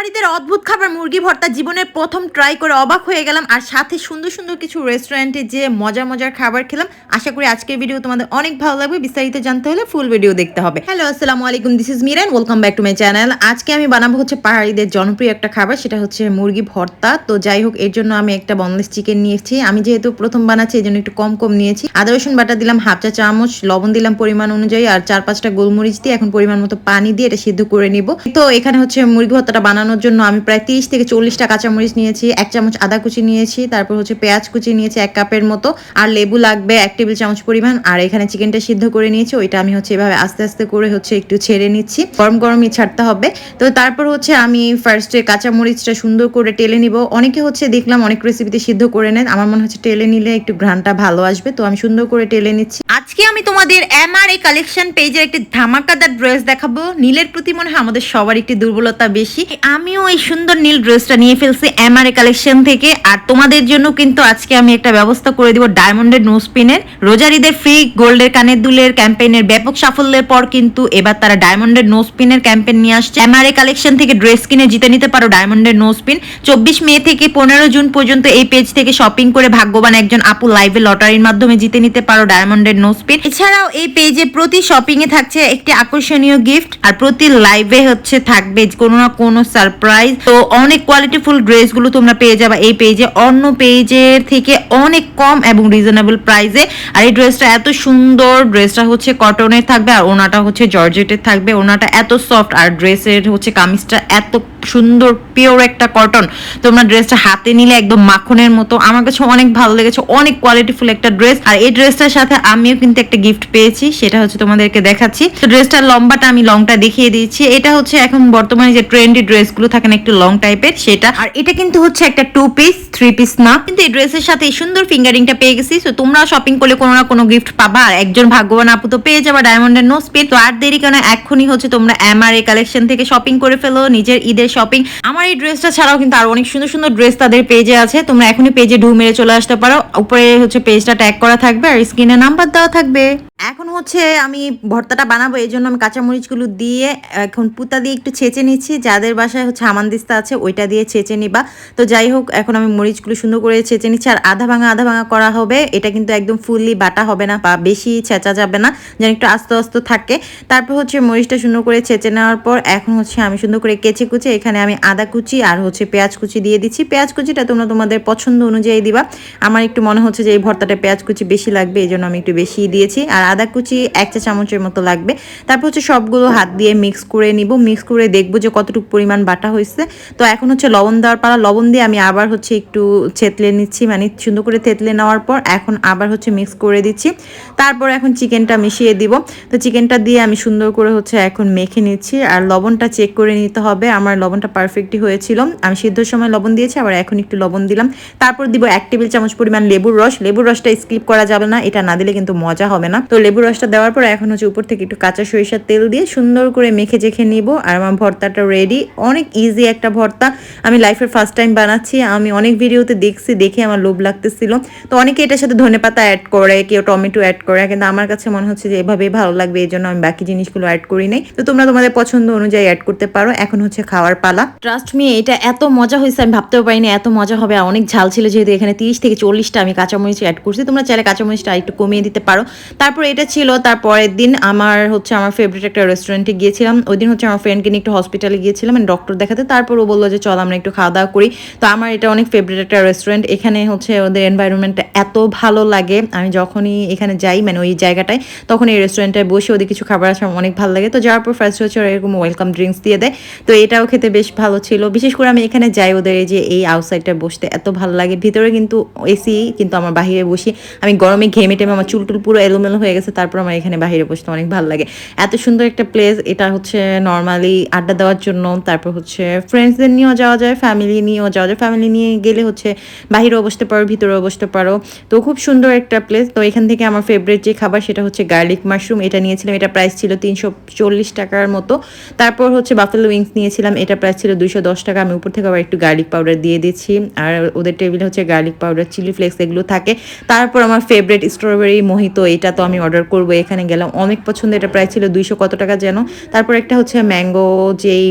পাহাড়িদের অদ্ভুত খাবার, মুরগি ভর্তা জীবনের প্রথম ট্রাই করে অবাক হয়ে গেলাম। আর সাথে সুন্দর সুন্দর কিছু রেস্টুরেন্টে যে মজার মজার খাবার খেলাম। আশা করি আজকের ভিডিও তোমাদের অনেক ভালো লাগবে। বিস্তারিত জানতে হলে ফুল ভিডিও দেখতে হবে। হ্যালো আসসালামু আলাইকুম this is Miran welcome back to my channel আজকে আমি বানাবো হচ্ছে পাহাড়িদের জনপ্রিয় একটা খাবার, সেটা হচ্ছে মুরগি ভর্তা। তো যাই হোক, এর জন্য আমি একটা বনলেস চিকেন নিয়েছি। আমি যেহেতু প্রথম বানাচ্ছি এই জন্য একটু কম কম নিয়েছি। আদা, রসুন বাটা দিলাম, হাফ চা চামচ, লবণ দিলাম পরিমাণ অনুযায়ী, আর চার পাঁচটা গোলমরিচ দিয়ে এখন পরিমাণ মতো পানি দিয়ে এটা সিদ্ধ করে নিব। তো এখানে হচ্ছে মুরগি ভর্তাটা বানানোর জন্য আমি প্রায় তিরিশ থেকে চল্লিশটা কাঁচামরিচ নিয়েছি, এক চামচ আদা কুচি নিয়েছি, তারপর হচ্ছে পেঁয়াজ কুচি নিয়েছি এক কাপের মতো, আর লেবু লাগবে এক টেবিল চামচ পরিমাণ, আর এখানে চিকেনটা সিদ্ধ করে নিয়েছি, ওইটা আমি হচ্ছে এভাবে আস্তে আস্তে করে হচ্ছে একটু ছেড়ে নিচ্ছি, গরম গরমই ছাড়তে হবে। তো তারপর হচ্ছে আমি ফার্স্টে কাঁচামরিচটা সুন্দর করে টেলে নিব। অনেকে হচ্ছে দেখলাম অনেক রেসিপিতে সিদ্ধ করে নেন, আমার মনে হচ্ছে টেলে নিলে একটু ঘ্রানটা ভালো আসবে, তো আমি সুন্দর করে টেলে নিচ্ছি। আজকে আমি তোমাদের এম আর এই কালেকশন পেজের একটি ধামাকাদার ড্রেস দেখাবো। নীলের প্রতি মনে হয় আমাদের সবার একটি দুর্বলতা বেশি। আমিও এই সুন্দর নীল ড্রেসটা নিয়ে ফেলছি এমআরএ কালেকশন থেকে। আর তোমাদের জন্য কিন্তু আজকে আমি একটা ব্যবস্থা করে দিব ডায়মন্ডের নোজ পিনের রোজারিদের ফ্রি গোল্ডের কানের দুলের ক্যাম্পেইনের ব্যাপক সাফল্যের পর কিন্তু এবার তারা ডায়মন্ডের নোজ পিনের ক্যাম্পেইন নিয়ে আসছে। এমআরএ কালেকশন থেকে ড্রেস কিনে জিতে নিতে পারো ডায়মন্ডের নোজ পিন চব্বিশ মে থেকে পনেরো জুন পর্যন্ত এই পেজ থেকে শপিং করে ভাগ্যবান একজন আপু লাইভে লটারির মাধ্যমে জিতে নিতে পারো ডায়মন্ডের নোজ পিন এছাড়াও এই পেজে প্রতি শপিং এ থাকছে একটি আকর্ষণীয় গিফট আর প্রতি লাইভে হচ্ছে থাকবে কোনো না কোনো সারপ্রাইজ তো অনেক কোয়ালিটিফুল ড্রেসগুলো তোমরা পেয়ে যাবে এই পেজে অন্য পেজের থেকে অনেক কম এবং রিজনেবল প্রাইসে আর এই ড্রেসটা এত সুন্দর ড্রেসটা হচ্ছে কটনের থাকবে আর ওনাটা হচ্ছে জর্জেটের থাকবে। ওনাটা এত সফট আর ড্রেসের হচ্ছে কামিজটা এত সুন্দর পিওর একটা কটন তোমরা ড্রেসটা হাতে নিলে একদম মাখনের মতো। আমার কাছে অনেক ভালো লেগেছে, অনেক কোয়ালিটিফুল একটা ড্রেস আর এই ড্রেসটার সাথে আমিও কিন্তু একটা গিফট পেয়েছি, সেটা হচ্ছে তোমাদেরকে দেখাচ্ছি। তো ড্রেসটার লম্বাটা আমি লংটা দেখিয়ে দিয়েছি। এটা হচ্ছে এখন বর্তমানে যে ট্রেন্ডি ড্রেসগুলো থাকে না একটু লং টাইপের সেটা। আর এটা কিন্তু হচ্ছে একটা টু পিস থ্রি পিস না। কিন্তু এই ড্রেসের সাথে এই সুন্দর ফিঙ্গারিংটা পেয়ে গেছি। তো তোমরা শপিং করলে কোনো না কোনো গিফট পাবা। আর একজন ভাগ্যবান আপু তো পেয়ে যাবা ডায়মন্ডের নোজ পেন তো আর দেরি কেন এখনই হচ্ছে তোমরা এমআরএ কালেকশন থেকে শপিং করে ফেলো, নিজের ঈদের শপিং আমার এই ড্রেসটা ছাড়াও কিন্তু আরও অনেক সুন্দর সুন্দর ড্রেস তাদের পেজে আছে। তোমরা এখনই পেজে ঢু মেরে চলে আসতে পারো। উপরে হচ্ছে পেজটা ট্যাগ করা থাকবে আর স্ক্রিনে নাম্বার দেওয়া থাকবে। এখন হচ্ছে আমি ভর্তাটা বানাবো, এই জন্য আমি কাঁচামরিচগুলো দিয়ে এখন পুতা দিয়ে একটু ছেঁচে নিচ্ছি। যাদের বাসায় হচ্ছে হামানদিস্তা আছে, ওইটা দিয়ে ছেঁচে নিবা। তো যাই হোক, এখন আমি মরিচগুলো সুন্দর করে ছেঁচে নিচ্ছি। আর আধা ভাঙা আধা ভাঙা করা হবে, এটা কিন্তু একদম ফুললি বাটা হবে না বা বেশি ছেঁচা যাবে না, যেন একটু আস্তে আস্তে থাকে। তারপর হচ্ছে মরিচটা সুন্দর করে ছেঁচে নেওয়ার পর এখন হচ্ছে আমি সুন্দর করে কেচে কুচে এখানে আমি আদা কুচি আর হচ্ছে পেঁয়াজ কুচি দিয়ে দিচ্ছি। পেঁয়াজ কুচিটা তোমরা তোমাদের পছন্দ অনুযায়ী দিবা। আমার একটু মনে হচ্ছে যে এই ভর্তাটা পেঁয়াজ কুচি বেশি লাগবে, এই জন্য আমি একটু বেশি দিয়েছি। আর আদা কুচি এক চা চামচের মতো লাগবে। তারপর হচ্ছে সবগুলো হাত দিয়ে মিক্স করে নিব। মিক্স করে দেখব যে কতটুকু পরিমাণ বাটা হয়েছে। তো এখন হচ্ছে লবণ দেওয়ার পালা। লবণ দিয়ে আমি আবার হচ্ছে একটু থেতলে নিচ্ছি। মানে সুন্দর করে থেতলে নেওয়ার পর এখন আবার হচ্ছে মিক্স করে দিচ্ছি। তারপর এখন চিকেনটা মিশিয়ে দিব। তো চিকেনটা দিয়ে আমি সুন্দর করে হচ্ছে এখন মেখে নিচ্ছি। আর লবণটা চেক করে নিতে হবে। আমার লবণটা পারফেক্টই হয়েছিল। আমি সিদ্ধর সময় লবণ দিয়েছি, আবার এখন একটু লবণ দিলাম। তারপর দিব এক টেবিল চামচ পরিমাণ লেবুর রস। লেবুর রসটা স্কিপ করা যাবে না। এটা না দিলে কিন্তু মজা হবে না। তো লেবুর রসটা দেওয়ার পর এখন হচ্ছে উপর থেকে একটু কাঁচা সরিষার তেল দিয়ে সুন্দর করে মেখে চেখে নিব। আর আমার ভর্তাটা রেডি অনেক ইজি একটা ভর্তা। আমি লাইফের ফার্স্ট টাইম বানাচ্ছি। আমি অনেক ভিডিওতে দেখছি, দেখে আমার লোভ লাগতেছিল। তো অনেকে এটার সাথে ধনে পাতা অ্যাড করে, কেউ টমেটো অ্যাড করে। কিন্তু আমার কাছে মনে হচ্ছে যে এভাবেই ভালো লাগবে, এই জন্য আমি বাকি জিনিসগুলো অ্যাড করি নাই। তো তোমরা তোমাদের পছন্দ অনুযায়ী অ্যাড করতে পারো। এখন হচ্ছে খাওয়ার পালা। ট্রাস্ট মি এটা এত মজা হয়েছে, আমি ভাবতেও পারিনি এত মজা হবে। আর অনেক ঝাল ছিল, যেহেতু এখানে তিরিশ থেকে চল্লিশটা আমি কাঁচামরিচ অ্যাড করছি। তোমরা চাইলে কাঁচামরিচটা একটু কমিয়ে দিতে পারো। তারপর এটা ছিল তার পরের দিন আমার হচ্ছে আমার ফেভারিট একটা রেস্টুরেন্টে গিয়েছিলাম। ওই দিন হচ্ছে আমার ফ্রেন্ডকে নিয়ে একটু হসপিটালে গিয়েছিলাম মানে ডক্টর দেখাতে। তারপর ও বলল যে, চল, আমরা একটু খাওয়া দাওয়া করি। তো আমার এটা অনেক ফেভারিট একটা রেস্টুরেন্ট এখানে হচ্ছে ওদের এনভায়রনমেন্টটা এত ভালো লাগে। আমি যখনই এখানে যাই মানে ওই জায়গাটায়, তখন এই রেস্টুরেন্টে বসে ওদের কিছু খাবার আমার অনেক ভালো লাগে। তো যাওয়ার পর ফার্স্ট হচ্ছে এরকম ওয়েলকাম ড্রিঙ্কস দিয়ে দেয়। তো এটাও খেতে বেশ ভালো ছিল। বিশেষ করে আমি এখানে যাই ওদের এই যে, এই আউটসাইডটা বসতে। এত ভালো লাগে। ভিতরে কিন্তু এসি কিন্তু আমার বাহিরে বসি। আমি গরমে ঘেমে টেমে আমার চুল টুল পুরো এলোমেলো হয়ে গেছে, তারপর আমার এখানে বাহিরে বসতে অনেক ভালো লাগে। এত সুন্দর একটা প্লেস এটা হচ্ছে নর্মালি আড্ডা দেওয়ার জন্য, তারপর হচ্ছে ফ্রেন্ডসদের নিয়েও যাওয়া যায় ফ্যামিলি নিয়েও যাওয়া যায়। ফ্যামিলি নিয়ে গেলে হচ্ছে বাহিরেও বসতে পারো, ভিতরেও বসতে পারো। তো খুব সুন্দর একটা প্লেস তো এখান থেকে আমার ফেভারিট যে খাবার, সেটা হচ্ছে গার্লিক মাশরুম এটা নিয়েছিলাম, এটা প্রাইস ছিল তিনশো চল্লিশ টাকার মতো। তারপর হচ্ছে বাফেলো উইংস নিয়েছিলাম, এটা প্রাইস ছিল দুইশো দশ টাকা। আমি উপর থেকে আবার একটু গার্লিক পাউডার দিয়ে দিচ্ছি। আর ওদের টেবিলে হচ্ছে গার্লিক পাউডার চিলি ফ্লেক্স এগুলো থাকে। তারপর আমার ফেভারিট স্ট্রবেরি মোহিতো এটা তো আমি অর্ডার করব, এখানে গেলাম। অনেক পছন্দ এটা প্রাইস ছিল দুইশো কত টাকা যেন। তারপর একটা হচ্ছে ম্যাঙ্গো যেই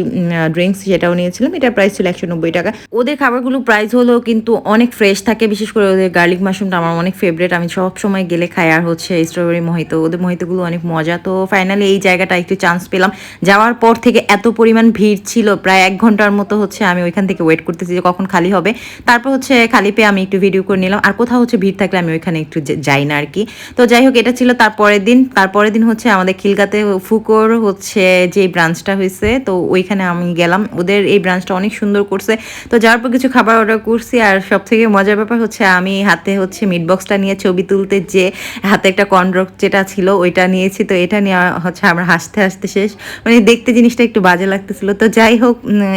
ড্রিঙ্কস সেটাও নিয়েছিলাম, এটার প্রাইস ছিল একশো নব্বই টাকা। ওদের খাবারগুলো প্রাইস হলো কিন্তু অনেক ফ্রেশ থাকে, বিশেষ করে ওদের গার্লিক মাশরুমটা আমার অনেক ফেভারিট আমি সব সময় গেলে খাই, আর হচ্ছে স্ট্রবেরি মোহিত ওদের মোহিতগুলো অনেক মজা। তো ফাইনালি এই জায়গাটা একটু চান্স পেলাম। যাওয়ার পর থেকে এত পরিমাণ ভিড় ছিল, প্রায় এক ঘণ্টার মতো হচ্ছে আমি ওইখান থেকে ওয়েট করতেছি যে কখন খালি হবে। তারপর হচ্ছে খালি পেয়ে আমি একটু ভিডিও করে নিলাম। আর কোথাও হচ্ছে ভিড় থাকলে আমি ওইখানে একটু যাই না আর কি। তো যাই হোক, এটা ছিল তারপরের দিন তারপরের দিন হচ্ছে আমাদের খিলগাতে ফুকোর হচ্ছে যে ব্রাঞ্চটা হয়েছে, তো ওইখানে আমি গেলাম। ওদের এই ব্রাঞ্চটা অনেক সুন্দর করছে। তো যাওয়ার পর কিছু খাবার অর্ডার করছি আর সব থেকে মজার ব্যাপার হচ্ছে আমি হাতে হচ্ছে মিট বক্সটা নিয়ে ছবি তুলতে যে হাতে একটা কন্ড্রক যেটা ছিল ওইটা নিয়েছি, তো এটা নিয়ে হচ্ছে আমরা হাসতে হাসতে শেষ। মানে দেখতে জিনিসটা একটু বাজে লাগতেছিল। তো যাই হোক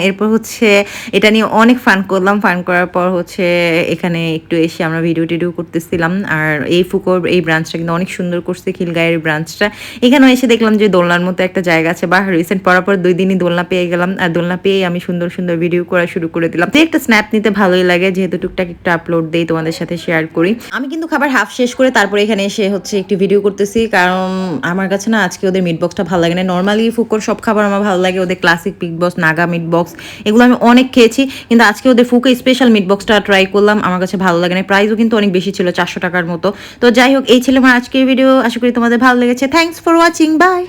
এরপর হচ্ছে এটা নিয়ে অনেক ফান করলাম। ফান করার পর হচ্ছে এখানে একটু এসে আমরা ভিডিও টিডিও করতেছিলাম। আর এই ফুকোর, এই ব্রাঞ্চটা কিন্তু অনেক সুন্দর করছে খিলগায়ের ব্রাঞ্চটা এখানেও এসে দেখলাম যে দোলনার মতো একটা জায়গা আছে। বা রিসেন্ট পড়ার পর দুই দিনই দোলনা পেয়ে গেলাম। আর দোলনা পেয়ে আমি সুন্দর সুন্দর ভিডিও করা শুরু করে দিলাম। তো একটা স্ন্যাপ নিতে ভালোই লাগে, যেহেতু টুকটাক একটু আপলোড দেই তোমাদের সাথে শেয়ার করি। আমি কিন্তু খাবার হাফ শেষ করে তারপরে এখানে এসে হচ্ছে একটু ভিডিও করতেছি। কারণ আমার কাছে না আজকে ওদের মিট বক্সটা ভালো লাগে না। নর্মালি ফুকোর সব খাবার আমার ভালো লাগে। ওদের classic meat box Naga meat box এগুলো আমি অনেক খেয়েছি। কিন্তু আজকে ওদের ফুকো স্পেশাল মিট বক্সটা ট্রাই করলাম। আমার কাছে ভালো লাগে না। প্রাইসও কিন্তু অনেক বেশি ছিল, চারশো টাকার মতো। তো যাই হোক, এই ছিল আমার আজকের ভিডিও আশা করি তোমাদের ভালো লেগেছে। Thanks for watching by